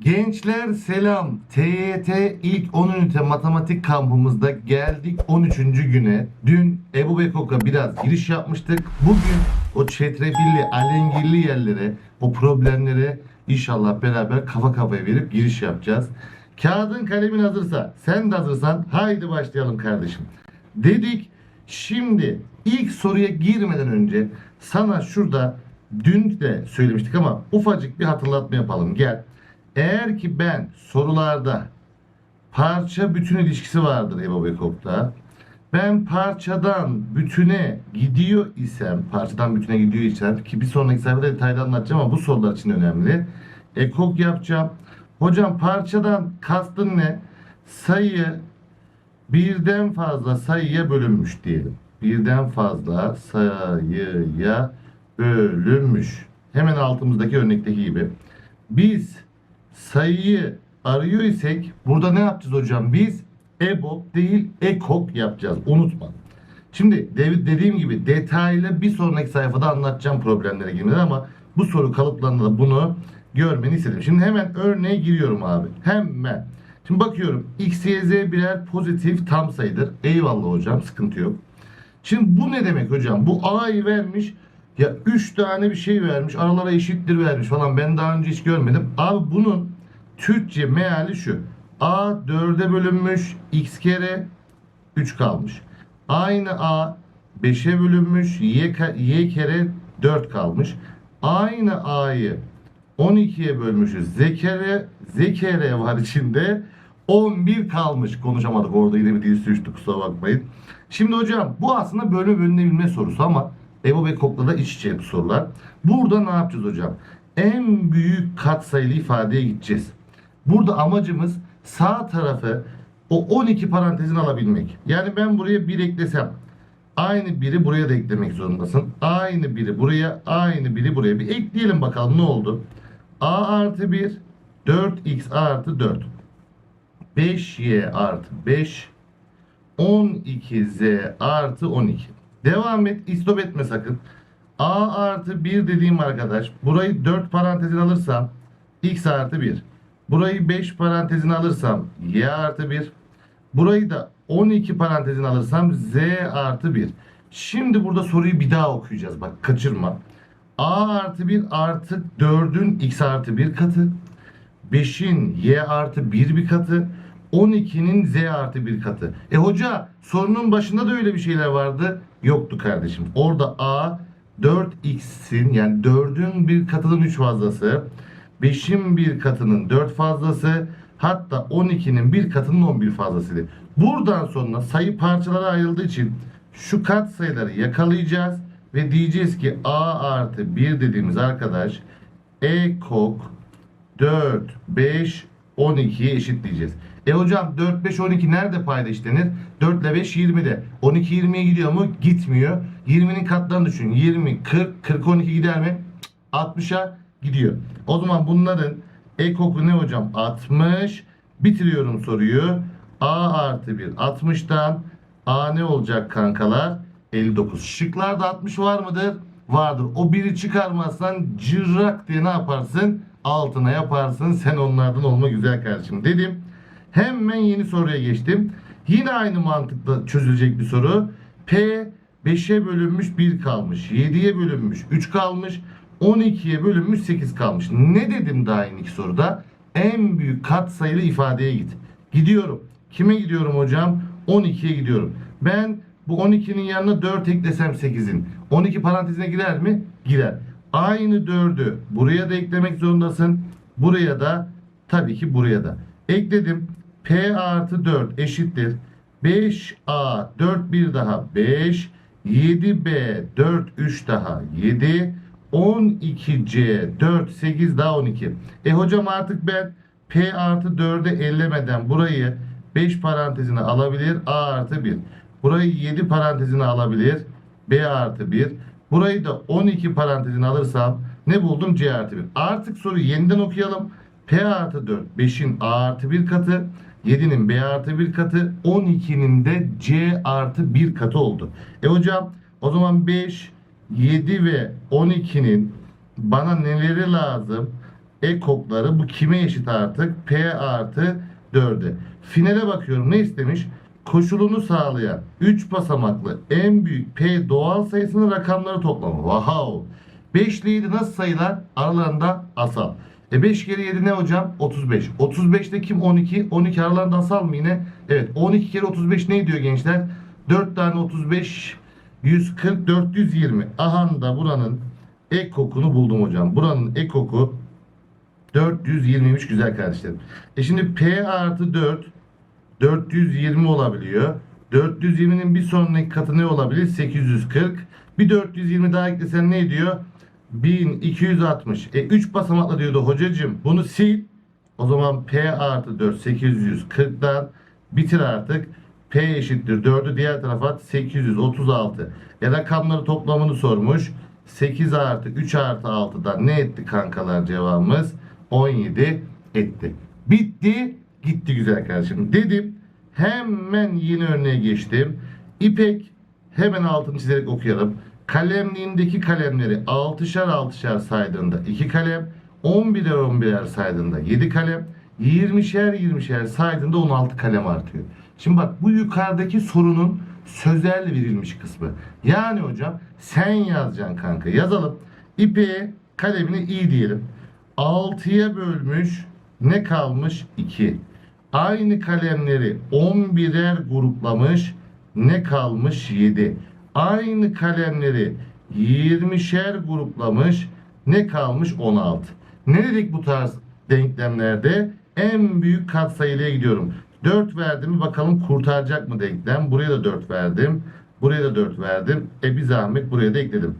Gençler selam. TYT ilk 10 ünite matematik kampımızda geldik 13. güne. Dün Ebu Bekok'a biraz giriş yapmıştık. Bugün o çetrefilli, alengirli yerlere, o problemlere inşallah beraber kafa kafaya verip giriş yapacağız. Kağıdın kalemin hazırsa, sen de hazırsan haydi başlayalım kardeşim. Dedik şimdi ilk soruya girmeden önce sana şurada dün de söylemiştik ama ufacık bir hatırlatma yapalım. Gel. Eğer ki ben sorularda parça bütün ilişkisi vardır Ebo Bekop'ta. Ben parçadan bütüne gidiyor isem, parçadan bütüne gidiyor isem ki bir sonraki sayfada detaylı anlatacağım ama bu sorular için önemli. Ekok yapacağım. Hocam parçadan kastın ne? Sayı birden fazla sayıya bölünmüş diyelim. Birden fazla sayıya bölünmüş. Hemen altımızdaki örnekteki gibi. Biz sayıyı arıyor isek burada ne yapacağız hocam? Biz EBOB değil EKOK yapacağız. Unutma. Şimdi de- dediğim gibi detaylı bir sonraki sayfada anlatacağım problemlere girmeden ama bu soru kalıplarında da bunu görmeni istedim. Şimdi hemen örneğe giriyorum abi. Hemen. Şimdi bakıyorum x, y, z birer pozitif tam sayıdır. Eyvallah hocam sıkıntı yok. Şimdi bu ne demek hocam? Bu a'yı vermiş. Ya 3 tane bir şey vermiş. Aralara eşittir vermiş falan. Ben daha önce hiç görmedim. Abi bunun Türkçe meali şu. A 4'e bölünmüş. X kere 3 kalmış. Aynı A 5'e bölünmüş. Y, y kere 4 kalmış. Aynı A'yı 12'ye bölmüşüz. Z kere, Z kere var içinde. 11 kalmış. Konuşamadık orada yine bir dil sürçtü kusura bakmayın. Şimdi hocam bu aslında bölme bölünebilme sorusu ama Evo ve Kok'la da iç içe bu sorular. Burada ne yapacağız hocam? En büyük katsayılı ifadeye gideceğiz. Burada amacımız sağ tarafı o 12 parantezin alabilmek. Yani ben buraya 1 eklesem aynı biri buraya da eklemek zorundasın. Aynı biri buraya, aynı biri buraya. Bir ekleyelim bakalım ne oldu? A artı 1, 4x artı 4. 5y artı 5, 12z artı 12. Devam et, istop etme sakın. A artı 1 dediğim arkadaş, burayı 4 parantezine alırsam x artı 1. Burayı 5 parantezine alırsam y artı 1. Burayı da 12 parantezine alırsam z artı 1. Şimdi burada soruyu bir daha okuyacağız. Bak kaçırma. A artı 1 artı 4'ün x artı 1 katı. 5'in y artı 1 bir katı. 12'nin z artı 1 katı. E hoca sorunun başında da öyle bir şeyler vardı. Yoktu kardeşim. Orada a 4x'in yani 4'ün bir katının 3 fazlası. 5'in bir katının 4 fazlası. Hatta 12'nin bir katının 11 fazlasıydı. Buradan sonra sayı parçalara ayrıldığı için şu kat sayıları yakalayacağız. Ve diyeceğiz ki a artı 1 dediğimiz arkadaş ekok 4, 5, 12'ye eşitleyeceğiz. E hocam 4, 5, 12 nerede payda işlenir? 4 ile 5 20'de. 12 20'ye gidiyor mu? Gitmiyor. 20'nin katlarını düşün. 20, 40, 40, 12 gider mi? Cık, 60'a gidiyor. O zaman bunların ekoku ne hocam? 60. Bitiriyorum soruyu. A artı 1 60'tan A ne olacak kankalar? 59. Şıklarda 60 var mıdır? Vardır. O biri çıkarmazsan cırrak diye ne yaparsın? Altına yaparsın. Sen onlardan olma güzel kardeşim dedim. Hemen yeni soruya geçtim. Yine aynı mantıkla çözülecek bir soru. P 5'e bölünmüş 1 kalmış. 7'ye bölünmüş 3 kalmış. 12'ye bölünmüş 8 kalmış. Ne dedim daha yeni soruda? En büyük katsayılı ifadeye git. Gidiyorum. Kime gidiyorum hocam? 12'ye gidiyorum. Ben bu 12'nin yanına 4 eklesem 8'in. 12 parantezine girer mi? Girer. Aynı 4'ü buraya da eklemek zorundasın. Buraya da tabii ki buraya da. Ekledim. P artı 4 eşittir. 5A 4 bir daha 5. 7B 4 3 daha 7. 12C 4 8 daha 12. E hocam artık ben P artı 4'e ellemeden burayı 5 parantezine alabilir. A artı 1. Burayı 7 parantezine alabilir. B artı 1. Burayı da 12 parantezine alırsam ne buldum? C artı 1. Artık soruyu yeniden okuyalım. P artı 4 5'in A artı 1 katı. 7'nin B artı 1 katı. 12'nin de C artı 1 katı oldu. E hocam o zaman 5, 7 ve 12'nin bana neleri lazım? ekokları bu kime eşit artık? P artı 4'e. Finale bakıyorum ne istemiş? Koşulunu sağlayan 3 basamaklı en büyük P doğal sayısının rakamları toplamı. Wow! 5 ile 7 nasıl sayılar? Aralarında asal. E 5 kere 7 ne hocam? 35. 35'te kim 12? 12 aralarında asal mı yine? Evet 12 kere 35 ne diyor gençler? 4 tane 35 140 420. Aha da buranın ek kokunu buldum hocam. Buranın ek koku 423 güzel kardeşlerim. E şimdi P artı 4 420 olabiliyor. 420'nin bir sonraki katı ne olabilir? 840. Bir 420 daha eklesen ne ediyor? 1260. E 3 basamakla diyordu hocacığım. Bunu sil. O zaman P artı 4 840'dan bitir artık. P eşittir 4'ü diğer tarafa at 836. E rakamları toplamını sormuş. 8 artı 3 artı 6'dan ne etti kankalar cevabımız? 17 etti. Bitti gitti güzel kardeşim. Dedim hemen yeni örneğe geçtim. İpek hemen altını çizerek okuyalım. Kalemliğindeki kalemleri 6'şar 6'şar saydığında 2 kalem, 11'er 11'er saydığında 7 kalem, 20'şer 20'şer saydığında 16 kalem artıyor. Şimdi bak bu yukarıdaki sorunun sözel verilmiş kısmı. Yani hocam sen yazacaksın kanka. Yazalım. İpeğe kalemini iyi diyelim. 6'ya bölmüş ne kalmış? 2. Aynı kalemleri 11'er gruplamış ne kalmış? 7. Aynı kalemleri 20'şer gruplamış ne kalmış? 16. Ne dedik bu tarz denklemlerde? En büyük katsayılıya gidiyorum. 4 verdim bakalım kurtaracak mı denklem? Buraya da 4 verdim. Buraya da 4 verdim. E bir zahmet buraya da ekledim.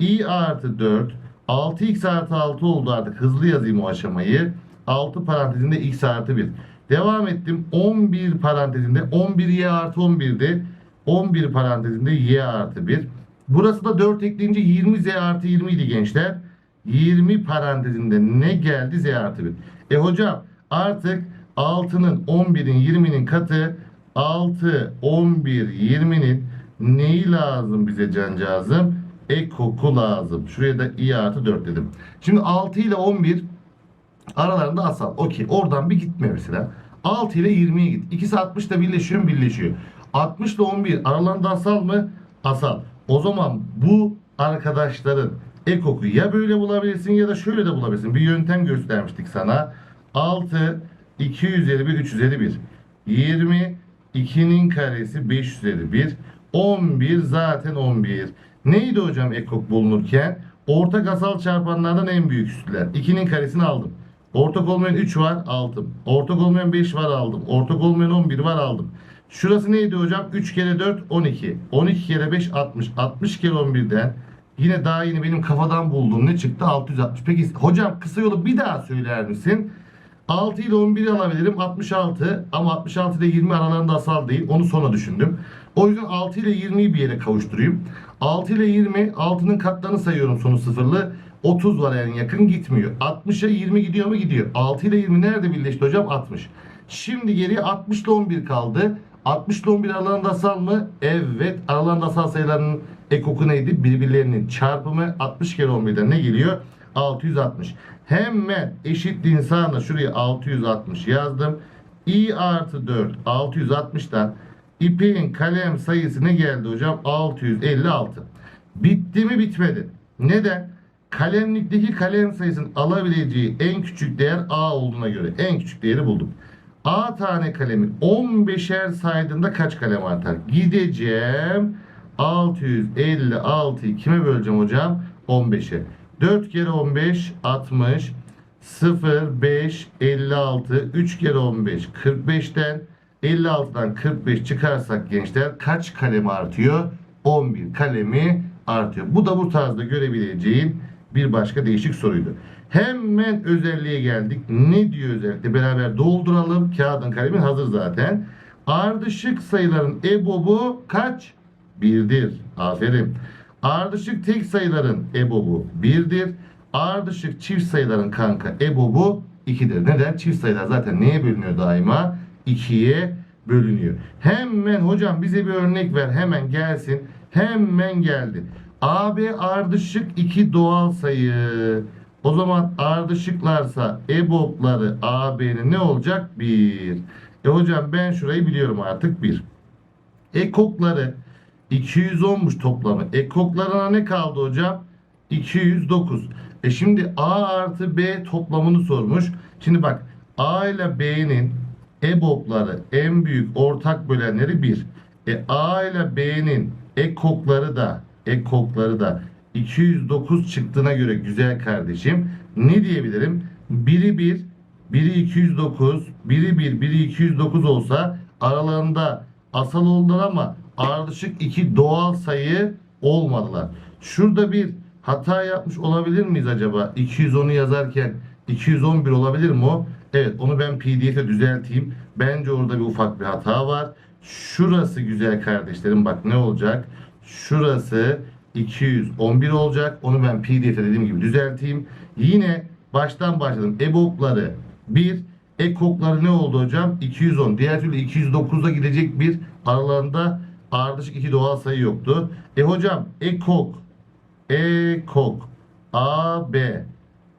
i artı 4 6x artı 6 oldu artık. Hızlı yazayım o aşamayı. 6 parantezinde x artı 1. Devam ettim. 11 parantezinde 11y artı 11'de 11 parantezinde y artı 1. Burası da 4 ekleyince 20z artı 20 idi gençler. 20 parantezinde ne geldi z artı 1. E hocam artık 6'nın 11'in 20'nin katı 6, 11, 20'nin neyi lazım bize cancağızım? Ek koku lazım. Şuraya da i artı 4 dedim. Şimdi 6 ile 11 aralarında asal. Okey. Oradan bir gitme mesela. 6 ile 20'ye git. İkisi 60 da birleşiyor? Birleşiyor. 60 ile 11 aralarında asal mı? Asal. O zaman bu arkadaşların ekoku ya böyle bulabilirsin ya da şöyle de bulabilirsin. Bir yöntem göstermiştik sana. 6 2 üzeri 1 3 üzeri 1. 20 2'nin karesi 5 üzeri 1. 11 zaten 11. Neydi hocam ekok bulunurken? Ortak asal çarpanlardan en büyük üstler. 2'nin karesini aldım. Ortak olmayan 3 var aldım. Ortak olmayan 5 var aldım. Ortak olmayan 11 var aldım. Şurası neydi hocam? 3 kere 4 12. 12 kere 5 60. 60 kere 11'den yine daha yeni benim kafadan bulduğum ne çıktı? 660. Peki hocam kısa yolu bir daha söyler misin? 6 ile 11'i alabilirim 66 ama 66 ile 20 aralarında asal değil onu sonra düşündüm. O yüzden 6 ile 20'yi bir yere kavuşturayım. 6 ile 20 6'nın katlarını sayıyorum sonu sıfırlı. 30 var yani yakın gitmiyor. 60'a 20 gidiyor mu gidiyor. 6 ile 20 nerede birleşti hocam? 60. Şimdi geriye 60 ile 11 kaldı. 60 ile 11 aralarında asal mı? Evet. Aralarında asal sayılarının ekoku neydi? Birbirlerinin çarpımı 60 kere 11'den ne geliyor? 660. Hemen eşitliğin sağına şuraya 660 yazdım. i artı 4 660'dan ipeğin kalem sayısı ne geldi hocam? 656. Bitti mi bitmedi. Neden? Kalemlikteki kalem sayısının alabileceği en küçük değer A olduğuna göre en küçük değeri buldum. A tane kalemi 15'er saydığında kaç kalem artar? Gideceğim 656'yı kime böleceğim hocam? 15'e. 4 kere 15 60 0 5 56 3 kere 15 45'ten 56'dan 45 çıkarsak gençler kaç kalem artıyor? 11 kalemi artıyor. Bu da bu tarzda görebileceğin bir başka değişik soruydu. Hemen özelliğe geldik. Ne diyor özellikle? Beraber dolduralım. Kağıdın kalemin hazır zaten. Ardışık sayıların EBOB'u kaç? Birdir. Aferin. Ardışık tek sayıların EBOB'u 1'dir. Ardışık çift sayıların kanka EBOB'u 2'dir. Neden? Çift sayılar zaten neye bölünüyor daima? 2'ye bölünüyor. Hemen hocam bize bir örnek ver. Hemen gelsin. Hemen geldi. AB ardışık iki doğal sayı. O zaman ardışıklarsa EBOB'ları AB'nin ne olacak? 1. E hocam ben şurayı biliyorum artık 1. Ekokları 210'muş toplamı. Ekoklarına ne kaldı hocam? 209. E şimdi A artı B toplamını sormuş. Şimdi bak A ile B'nin EBOB'ları en büyük ortak bölenleri 1. E A ile B'nin ekokları da ekokları da 209 çıktığına göre güzel kardeşim ne diyebilirim? Biri 1, biri 209, biri 1, biri 209 olsa aralarında asal oldular ama ardışık iki doğal sayı olmadılar. Şurada bir hata yapmış olabilir miyiz acaba? 210'u yazarken 211 olabilir mi o? Evet onu ben pdf'e düzelteyim. Bence orada bir ufak bir hata var. Şurası güzel kardeşlerim bak ne olacak? Şurası 211 olacak. Onu ben pdf'e dediğim gibi düzelteyim. Yine baştan başladım. EBOB'ları 1, ekokları ne oldu hocam? 210. Diğer türlü 209'da gidecek bir aralarında ardışık iki doğal sayı yoktu. E hocam ekok ekok AB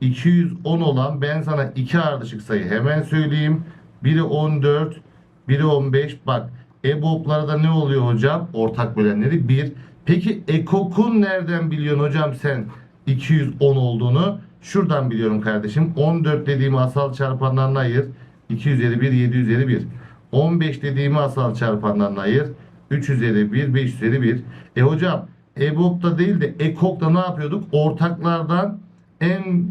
210 olan ben sana iki ardışık sayı hemen söyleyeyim. Biri 14, biri 15. Bak EBOB'larda ne oluyor hocam? Ortak bölenleri 1. Peki ekokun nereden biliyorsun hocam sen 210 olduğunu? Şuradan biliyorum kardeşim. 14 dediğimi asal çarpanlarına ayır. 2 üzeri 1, 7 üzeri 1. 15 dediğimi asal çarpanlarına ayır. 3 üzeri 1, 5 üzeri 1. E hocam EBOB'da değil de EKOK'ta ne yapıyorduk? Ortaklardan en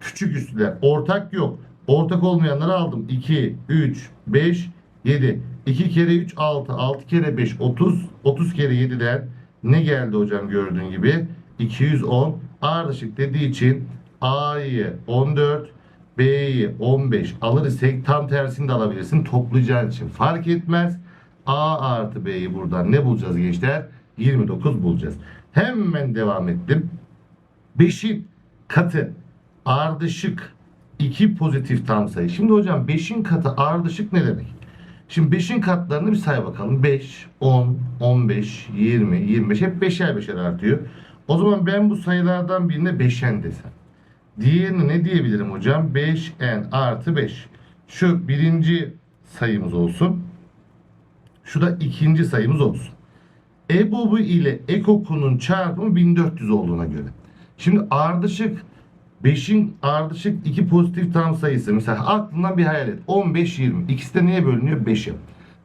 küçük üstüler. Ortak yok. Ortak olmayanları aldım. 2, 3, 5, 7. 2 kere 3, 6. 6 kere 5, 30. 30 kere 7'den ne geldi hocam gördüğün gibi? 210. Ardışık dediği için A'yı 14, B'yi 15 alır isek tam tersini de alabilirsin. Toplayacağın için fark etmez. A artı B'yi buradan ne bulacağız gençler? 29 bulacağız. Hemen devam ettim. 5'in katı ardışık 2 pozitif tam sayı. Şimdi hocam 5'in katı ardışık ne demek? Şimdi 5'in katlarını bir say bakalım. 5, 10, 15, 20, 25 hep 5'er 5'er artıyor. O zaman ben bu sayılardan birine beşen desem. Diğerini ne diyebilirim hocam? 5n artı 5. Şu birinci sayımız olsun. Şu da ikinci sayımız olsun. EBOB'u ile EKOK'unun çarpımı 1400 olduğuna göre. Şimdi ardışık 5'in ardışık iki pozitif tam sayısı. Mesela aklından bir hayal et. 15 20. İkisi de neye bölünüyor? 5'e.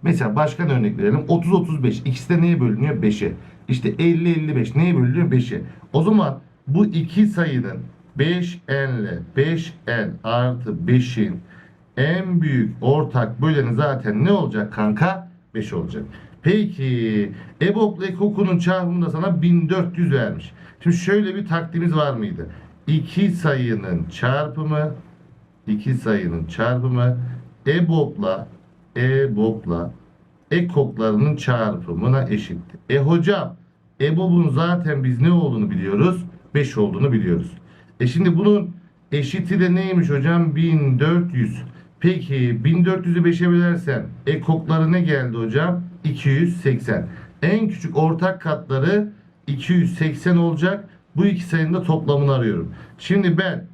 Mesela başka bir örnek verelim. 30 35. İkisi de neye bölünüyor? 5'e. İşte 50 55 neye bölünüyor? 5'e. O zaman bu iki sayının 5n ile 5n artı 5'in en büyük ortak böleni zaten ne olacak kanka? 5 olacak. Peki EBOB ile kokunun çarpımı da sana 1400 vermiş. Şimdi şöyle bir taktiğimiz var mıydı? İki sayının çarpımı iki sayının çarpımı EBOB'la EBOB'la ekoklarının çarpımına eşittir. E hocam EBOB'un zaten biz ne olduğunu biliyoruz? 5 olduğunu biliyoruz. E şimdi bunun eşiti de neymiş hocam? 1400. Peki 1400'ü 5'e bölersen ekokları ne geldi hocam? 280. En küçük ortak katları 280 olacak. Bu iki sayının da toplamını arıyorum. Şimdi ben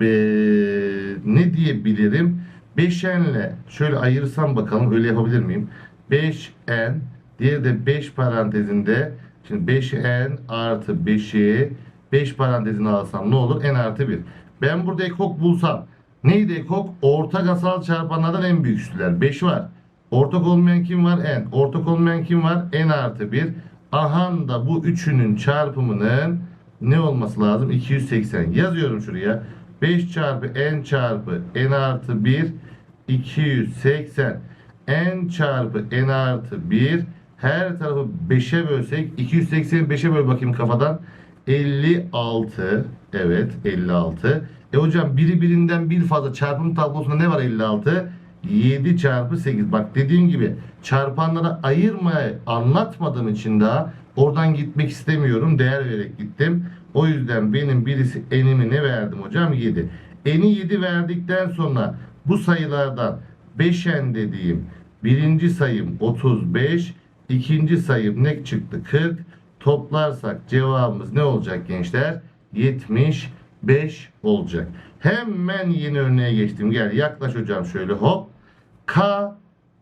eee, ne diyebilirim? 5n ile şöyle ayırırsam bakalım öyle yapabilir miyim? 5n diğeri de 5 parantezinde şimdi 5n artı 5'i 5 parantezine alsam ne olur? n artı 1. Ben burada ekok bulsam neydi ekok? Ortak asal çarpanlardan en büyüksüler. 5 var. Ortak olmayan kim var? n. Ortak olmayan kim var? n artı 1. Ahan da bu üçünün çarpımının ne olması lazım? 280. Yazıyorum şuraya. 5 çarpı n çarpı n artı 1 280. n çarpı n artı 1 her tarafı 5'e bölsek 280'i 5'e böl bakayım kafadan. 56. Evet 56. E hocam biri birinden bir fazla çarpım tablosunda ne var 56? 7 çarpı 8. Bak dediğim gibi çarpanlara ayırmayı anlatmadığım için daha oradan gitmek istemiyorum. Değer vererek gittim. O yüzden benim birisi enimi ne verdim hocam? 7. Eni 7 verdikten sonra bu sayılardan 5en dediğim birinci sayım 35, ikinci sayım ne çıktı? 40. Toplarsak cevabımız ne olacak gençler? 75 5 olacak. Hemen yeni örneğe geçtim. Gel yaklaş hocam şöyle hop. K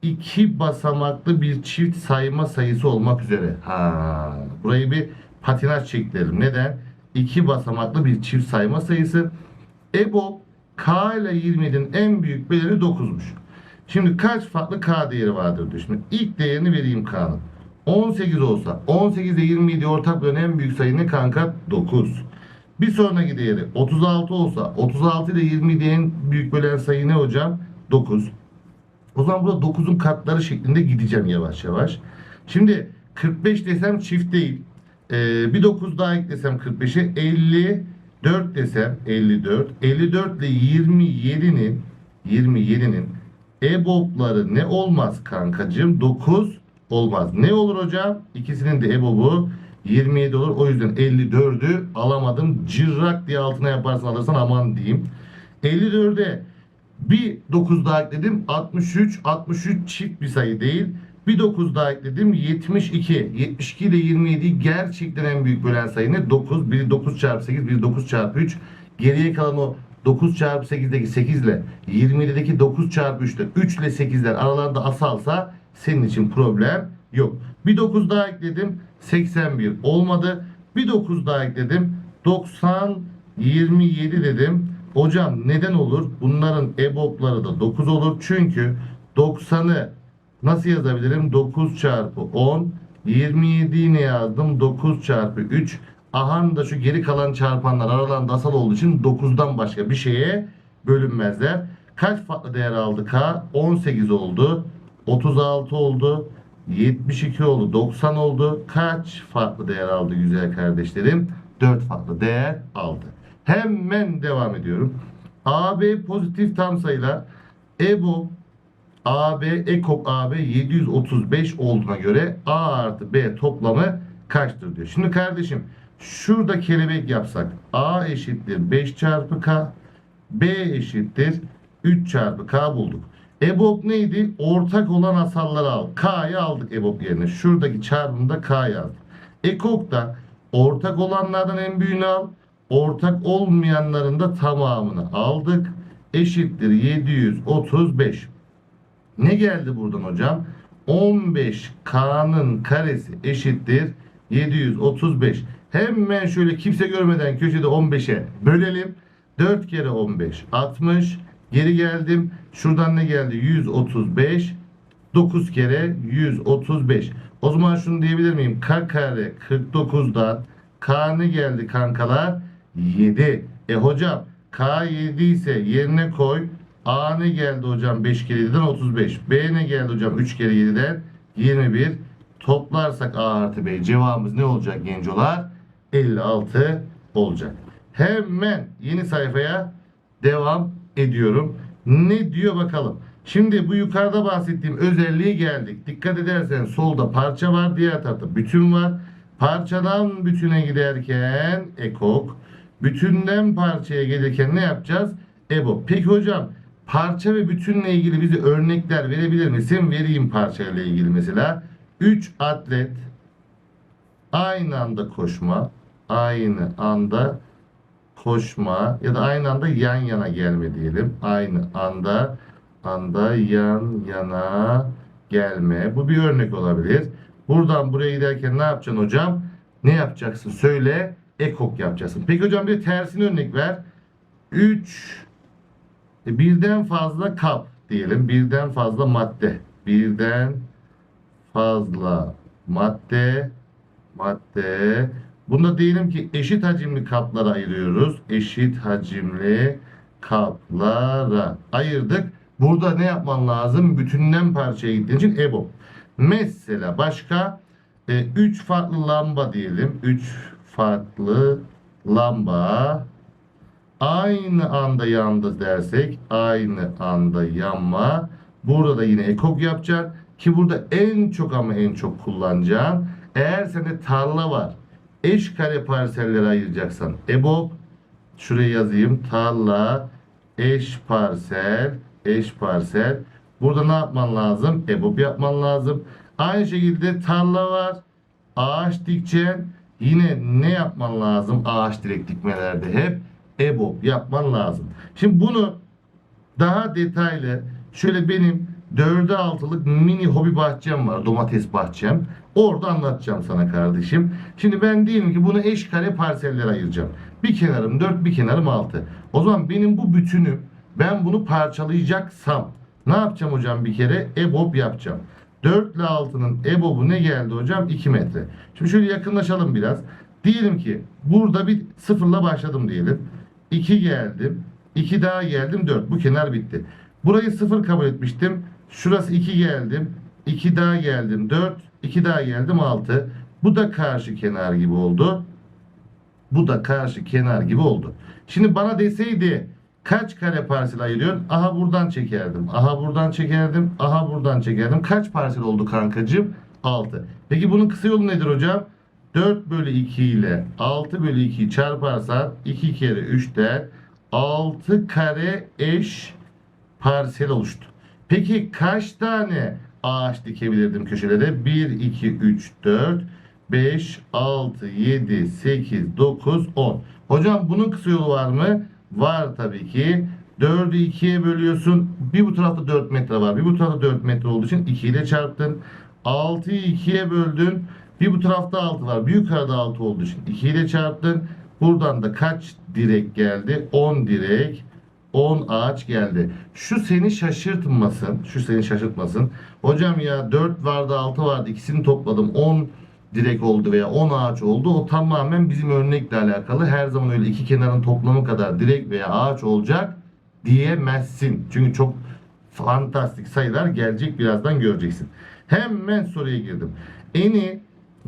iki basamaklı bir çift sayma sayısı olmak üzere. Ha, burayı bir patinaj çektirelim. Neden? İki basamaklı bir çift sayma sayısı. EBOB K ile 27'nin en büyük bedeli 9'muş. Şimdi kaç farklı K değeri vardır diyor. Şimdi ilk değerini vereyim K'nın. 18 olsa 18 ile 27 ortak bölen en büyük sayı ne kanka? 9. Bir sonraki değeri 36 olsa 36 ile 27 en büyük bölen sayı ne hocam? 9. O zaman burada 9'un katları şeklinde gideceğim yavaş yavaş. Şimdi 45 desem çift değil. Ee, bir 9 daha eklesem 45'e 54 desem 54. 54 ile 27'nin 27'nin EBOB'ları ne olmaz kankacığım? 9 olmaz. Ne olur hocam? İkisinin de EBOB'u 27 olur. O yüzden 54'ü alamadım. Cırrak diye altına yaparsan alırsan aman diyeyim. 54'e bir 9 daha ekledim. 63. 63 çift bir sayı değil. Bir 9 daha ekledim. 72. 72 ile 27 gerçekten en büyük bölen sayı ne? 9. Biri 9 çarpı 8, biri 9 çarpı 3. Geriye kalan o 9 çarpı 8'deki 8 ile 27'deki 9 çarpı 3 ile 3 ile 8'ler aralarında asalsa senin için problem yok. Bir 9 daha ekledim. 81 olmadı. Bir 9 daha ekledim. 90 27 dedim. Hocam neden olur? Bunların EBOB'ları da 9 olur. Çünkü 90'ı nasıl yazabilirim? 9 çarpı 10 27'yi ne yazdım? 9 çarpı 3 Ahan da şu geri kalan çarpanlar aralarında asal olduğu için 9'dan başka bir şeye bölünmezler. Kaç farklı değer aldı K? 18 oldu. 36 oldu. 72 oldu. 90 oldu. Kaç farklı değer aldı güzel kardeşlerim? 4 farklı değer aldı. Hemen devam ediyorum. AB pozitif tam sayılar. EBO AB ekok AB 735 olduğuna göre A artı B toplamı kaçtır diyor. Şimdi kardeşim şurada kelebek yapsak A eşittir 5 çarpı K B eşittir 3 çarpı K bulduk. EBOB neydi? Ortak olan asalları al. K'yı aldık EBOB yerine. Şuradaki çarpımda K yazdık. Ekok da ortak olanlardan en büyüğünü al. Ortak olmayanların da tamamını aldık. Eşittir 735. Ne geldi buradan hocam? 15K'nın karesi eşittir 735. Hemen şöyle kimse görmeden köşede 15'e bölelim. 4 kere 15 60. Geri geldim. Şuradan ne geldi? 135. 9 kere 135. O zaman şunu diyebilir miyim? K kare 49'dan K ne geldi kankalar? 7. E hocam K 7 ise yerine koy. A ne geldi hocam 5 kere 7'den 35. B ne geldi hocam 3 kere 7'den 21. Toplarsak A artı B cevabımız ne olacak gencolar? 56 olacak. Hemen yeni sayfaya devam ediyorum. Ne diyor bakalım. Şimdi bu yukarıda bahsettiğim özelliğe geldik. Dikkat edersen solda parça var, diğer tarafta bütün var. Parçadan bütüne giderken ekok, bütünden parçaya gelirken ne yapacağız? EBO. Peki hocam parça ve bütünle ilgili bize örnekler verebilir misin? Vereyim parçayla ilgili mesela. 3 atlet aynı anda koşma, aynı anda koşma ya da aynı anda yan yana gelme diyelim. Aynı anda anda yan yana gelme. Bu bir örnek olabilir. Buradan buraya giderken ne yapacaksın hocam? Ne yapacaksın? Söyle. Ekok yapacaksın. Peki hocam bir de tersine örnek ver. 3 birden fazla kap diyelim. Birden fazla madde. Birden fazla madde madde Bunda diyelim ki eşit hacimli kaplara ayırıyoruz. Eşit hacimli kaplara ayırdık. Burada ne yapman lazım? Bütünden parçaya gittiğin için EBOB. Mesela başka 3 farklı lamba diyelim. 3 farklı lamba. Aynı anda yandı dersek aynı anda yanma. Burada da yine ekok yapacak ki burada en çok ama en çok kullanacağın eğer sende tarla var eş kare parsellere ayıracaksan EBOB şuraya yazayım tarla eş parsel eş parsel. Burada ne yapman lazım? EBOB yapman lazım. Aynı şekilde tarla var. Ağaç dikeceksin yine ne yapman lazım ağaç direkt dikmelerde hep EBOB yapman lazım. Şimdi bunu daha detaylı şöyle benim 4'e 6'lık mini hobi bahçem var. Domates bahçem. Orada anlatacağım sana kardeşim. Şimdi ben diyelim ki bunu eş kare parsellere ayıracağım. Bir kenarım 4 bir kenarım 6. O zaman benim bu bütünüm ben bunu parçalayacaksam ne yapacağım hocam bir kere? EBOB yapacağım. 4 ile 6'nın EBOB'u ne geldi hocam? 2 metre. Şimdi şöyle yakınlaşalım biraz. Diyelim ki burada bir sıfırla başladım diyelim. 2 geldim. 2 daha geldim 4. Bu kenar bitti. Burayı 0 kabul etmiştim. Şurası 2 geldim. 2 daha geldim 4. 2 daha geldim 6. Bu da karşı kenar gibi oldu. Bu da karşı kenar gibi oldu. Şimdi bana deseydi kaç kare parsel ayırıyorsun? Aha buradan çekerdim. Aha buradan çekerdim. Aha buradan çekerdim. Kaç parsel oldu kankacığım? 6. Peki bunun kısa yolu nedir hocam? 4 bölü 2 ile 6 bölü 2'yi çarparsan 2 kere 3'ten 6 kare eş parsel oluştu. Peki kaç tane ağaç dikebilirdim köşelere? 1, 2, 3, 4, 5, 6, 7, 8, 9, 10. Hocam bunun kısa yolu var mı? Var tabii ki. 4'ü 2'ye bölüyorsun. Bir bu tarafta 4 metre var. Bir bu tarafta 4 metre olduğu için 2 ile çarptın. 6'yı 2'ye böldün. Bir bu tarafta 6 var. Bir yukarıda 6 olduğu için 2 ile çarptın. Buradan da kaç direk geldi? 10 direk. 10 ağaç geldi. Şu seni şaşırtmasın. Şu seni şaşırtmasın. Hocam ya 4 vardı 6 vardı. ikisini topladım. 10 direk oldu veya 10 ağaç oldu. O tamamen bizim örnekle alakalı. Her zaman öyle iki kenarın toplamı kadar direk veya ağaç olacak diyemezsin. Çünkü çok fantastik sayılar gelecek birazdan göreceksin. Hemen soruya girdim. Eni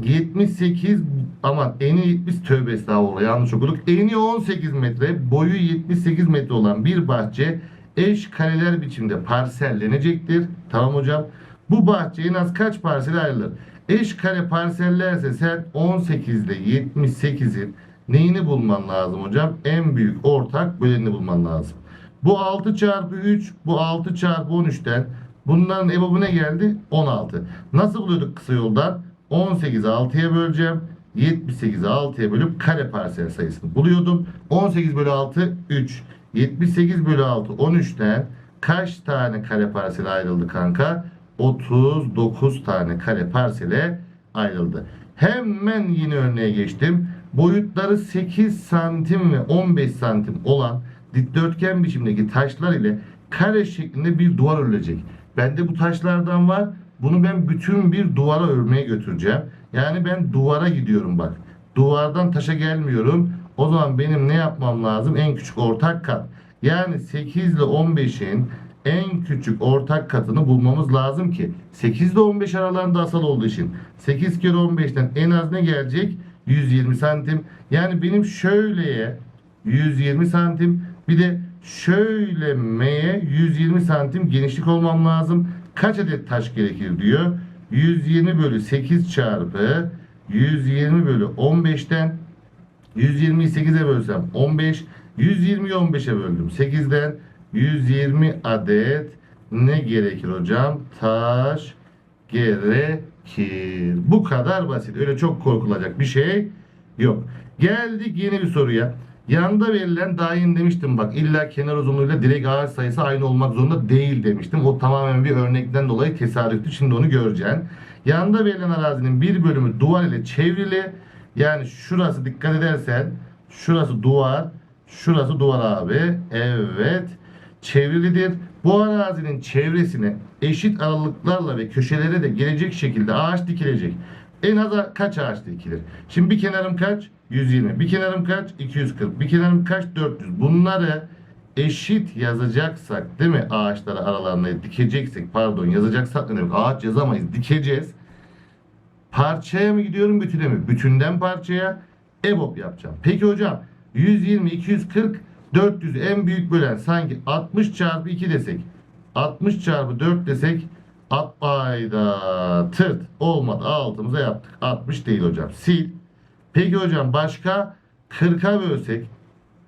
78 aman eni 70 tövbe estağfurullah yanlış okuduk. Eni 18 metre boyu 78 metre olan bir bahçe eş kareler biçimde parsellenecektir. Tamam hocam. Bu bahçe en az kaç parsel ayrılır? Eş kare parsellerse sen 18 ile 78'in neyini bulman lazım hocam? En büyük ortak bölenini bulman lazım. Bu 6 çarpı 3, bu 6 çarpı 13'ten bunların EBOB'u ne geldi? 16. Nasıl buluyorduk kısa yoldan? 18'i 6'ya böleceğim. 78'i 6'ya bölüp kare parsel sayısını buluyordum. 18 bölü 6 3. 78 bölü 6 13'ten kaç tane kare parsele ayrıldı kanka? 39 tane kare parsele ayrıldı. Hemen yine örneğe geçtim. Boyutları 8 santim ve 15 santim olan dikdörtgen biçimdeki taşlar ile kare şeklinde bir duvar örülecek. Bende bu taşlardan var. Bunu ben bütün bir duvara örmeye götüreceğim. Yani ben duvara gidiyorum bak. Duvardan taşa gelmiyorum. O zaman benim ne yapmam lazım? En küçük ortak kat. Yani 8 ile 15'in en küçük ortak katını bulmamız lazım ki 8 ile 15 aralarında asal olduğu için 8 kere 15'ten en az ne gelecek? 120 santim. Yani benim şöyleye 120 santim bir de şöyle M'ye 120 santim genişlik olmam lazım. Kaç adet taş gerekir diyor. 120 bölü 8 çarpı 120 bölü 15'ten 120'yi 8'e bölsem 15. 120'yi 15'e böldüm. 8'den 120 adet ne gerekir hocam? Taş gerekir. Bu kadar basit. Öyle çok korkulacak bir şey yok. Geldik yeni bir soruya. Yanda verilen yeni demiştim bak illa kenar uzunluğuyla direkt ağaç sayısı aynı olmak zorunda değil demiştim. O tamamen bir örnekten dolayı tesadüftü. Şimdi onu göreceksin. Yanda verilen arazinin bir bölümü duvar ile çevrili. Yani şurası dikkat edersen şurası duvar, şurası duvar abi. Evet. Çevrilidir. Bu arazinin çevresine eşit aralıklarla ve köşelere de gelecek şekilde ağaç dikilecek. En az kaç ağaç dikilir? Şimdi bir kenarım kaç? 120. Bir kenarım kaç? 240. Bir kenarım kaç? 400. Bunları eşit yazacaksak değil mi? Ağaçları aralarına dikeceksek pardon yazacaksak ne demek? Ağaç yazamayız. Dikeceğiz. Parçaya mı gidiyorum bütüne mi? Bütünden parçaya EBOB yapacağım. Peki hocam 120, 240, 400 en büyük bölen. Sanki 60 çarpı 2 desek 60 çarpı 4 desek at ayda tırt. Olmadı altımıza yaptık. 60 değil hocam. Sil. Peki hocam başka? 40'a bölsek.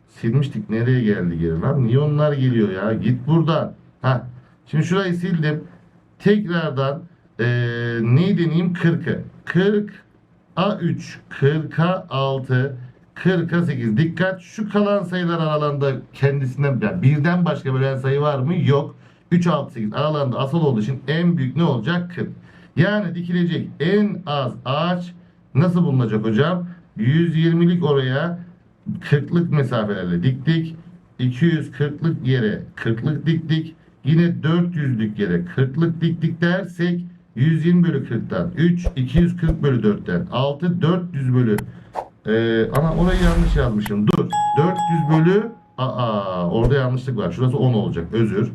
Silmiştik nereye geldi geri lan? Niye geliyor ya? Git buradan. Ha şimdi şurayı sildim. Tekrardan eee neyi deneyeyim? 40'ı 40 A3 40'a 6 40'a 8. Dikkat şu kalan sayılar aralarında kendisinden yani birden başka bölen sayı var mı? Yok. 3, 6, 8 aralarında asal olduğu için en büyük ne olacak? 40. Yani dikilecek en az ağaç nasıl bulunacak hocam? 120'lik oraya 40'lık mesafelerle diktik. 240'lık yere 40'lık diktik. Yine 400'lük yere 40'lık diktik dersek 120 bölü 40'tan 3, 240 bölü 4'ten 6, 400 bölü ee, ana orayı yanlış yazmışım. Dur. 400 bölü Aa orada yanlışlık var. Şurası 10 olacak. Özür.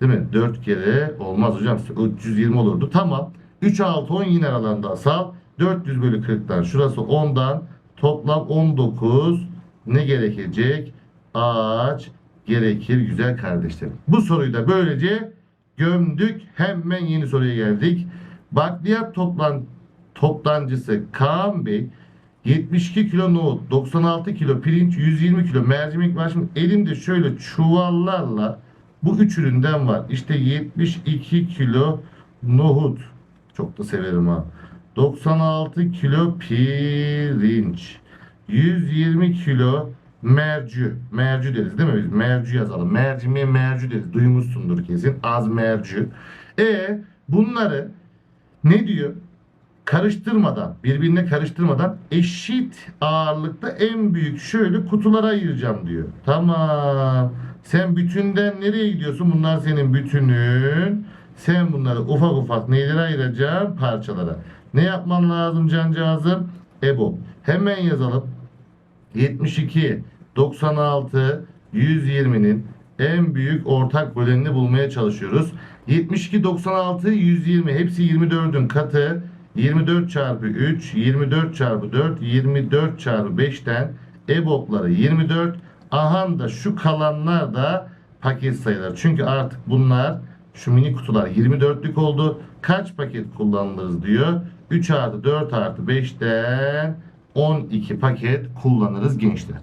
Değil mi? 4 kere olmaz hocam. 320 olurdu. Tamam. 3 6 10 yine aralarında asal. 400 bölü 40'tan şurası 10'dan toplam 19 ne gerekecek? Ağaç gerekir güzel kardeşlerim. Bu soruyu da böylece gömdük. Hemen yeni soruya geldik. Bakliyat toplan toptancısı Kaan Bey 72 kilo nohut, 96 kilo pirinç, 120 kilo mercimek var. Şimdi elimde şöyle çuvallarla bu üç üründen var. İşte 72 kilo nohut. Çok da severim ha. 96 kilo pirinç. 120 kilo mercü. Mercü deriz değil mi biz? Mercü yazalım. Mercimiye mercü deriz. Duymuşsundur kesin. Az mercü. E bunları ne diyor? Karıştırmadan, birbirine karıştırmadan eşit ağırlıkta en büyük şöyle kutulara ayıracağım diyor. Tamam. Sen bütünden nereye gidiyorsun? Bunlar senin bütünün. Sen bunları ufak ufak neylere ayıracaksın? Parçalara. Ne yapman lazım cancağızım? EBO. Hemen yazalım. 72, 96, 120'nin en büyük ortak bölenini bulmaya çalışıyoruz. 72, 96, 120 hepsi 24'ün katı. 24 çarpı 3, 24 çarpı 4, 24 çarpı 5'ten EBOB'ları 24. Ahan da şu kalanlar da paket sayılar. Çünkü artık bunlar şu mini kutular 24'lük oldu. Kaç paket kullanılırız diyor. 3 artı 4 artı 5'ten 12 paket kullanırız gençler.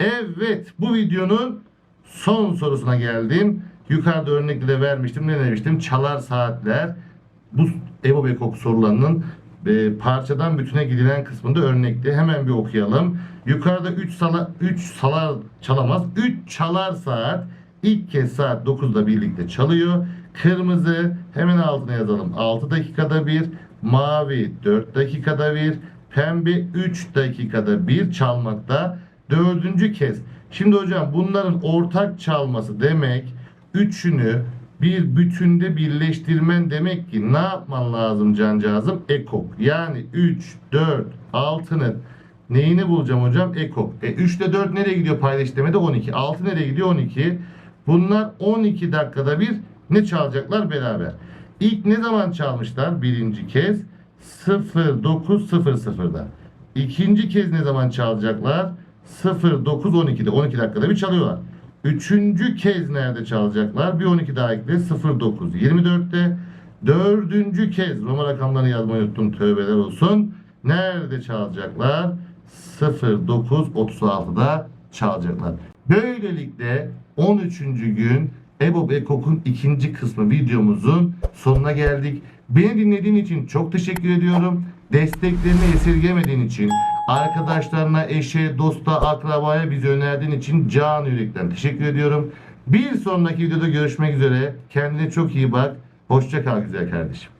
Evet bu videonun son sorusuna geldim. Yukarıda örnekte de vermiştim. Ne demiştim? Çalar saatler. Bu Evo Bekok sorularının e, parçadan bütüne gidilen kısmında örnekti. Hemen bir okuyalım. Yukarıda 3 sala 3 salar çalamaz. 3 çalar saat ilk kez saat 9'da birlikte çalıyor. Kırmızı hemen altına yazalım. 6 dakikada bir, mavi 4 dakikada bir, pembe 3 dakikada bir çalmakta. Dördüncü kez. Şimdi hocam bunların ortak çalması demek üçünü bir bütünde birleştirmen demek ki ne yapman lazım cancağızım? Ekok. Yani 3, 4, 6'nın neyini bulacağım hocam? Ekok. E 3 ile 4 nereye gidiyor payda işlemede? 12. 6 nereye gidiyor? 12. Bunlar 12 dakikada bir ne çalacaklar beraber? İlk ne zaman çalmışlar? Birinci kez 09.00'da. İkinci kez ne zaman çalacaklar? 09.12'de. 12 dakikada bir çalıyorlar. Üçüncü kez nerede çalacaklar? Bir 12 daha ekle 09 24'te. Dördüncü kez Roma rakamlarını yazmayı unuttum tövbeler olsun. Nerede çalacaklar? 09 36'da çalacaklar. Böylelikle 13. gün Ebob Ekok'un ikinci kısmı videomuzun sonuna geldik. Beni dinlediğin için çok teşekkür ediyorum. Desteklerini esirgemediğin için, arkadaşlarına, eşe, dosta, akrabaya bizi önerdiğin için can yürekten teşekkür ediyorum. Bir sonraki videoda görüşmek üzere. Kendine çok iyi bak. Hoşça kal güzel kardeşim.